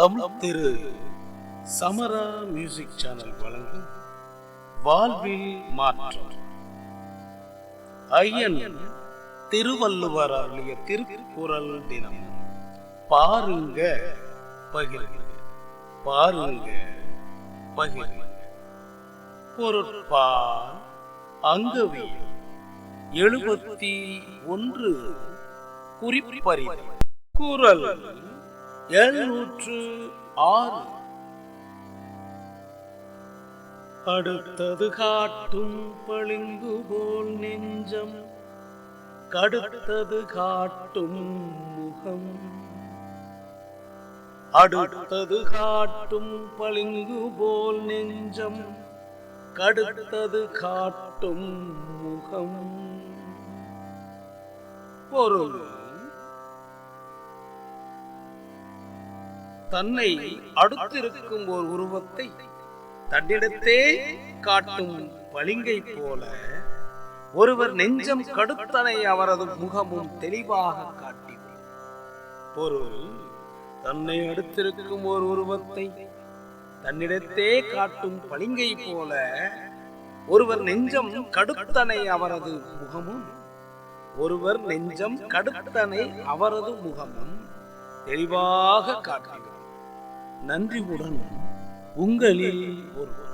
தமிழ் திரு Samara music channel வழங்கும் வாழ்வில் மாற்றம். ஐயன் திருவள்ளுவர் அருளிய திருக்குறள் தினம். பாருங்க பகிருங்க. பாருங்க பகிருங்க. பொருட்பால் அங்கவியல் எழுபத்தி ஒன்று குறிப்பறிதல். குரல் எழுநூற்று ஆறு. அடுத்தது காட்டும் பளிங்கு போல் நெஞ்சம் கடுத்தது காட்டும் முகம். அடுத்தது காட்டும் பளிங்கு போல் நெஞ்சம் கடுத்தது காட்டும் முகம். பொருள் தன்னை அடுத்திருக்கும் ஒரு உருவத்தை தன்னிடத்தே காட்டும் பளிங்கை போல ஒருவர் நெஞ்சம் கடுத்தனை அவரது முகமும் தெளிவாக காட்டி பொருள் தன்னை அடுத்திருக்கும் ஒரு உருவத்தை தன்னிடத்தே காட்டும் பளிங்கை போல ஒருவர் நெஞ்சம் கடுத்தனை அவரது முகமும் ஒருவர் நெஞ்சம் கடுத்தனை அவரது முகமும் தெளிவாக காட்டினார் நன்றியுடன் உங்களில் ஒருவர்.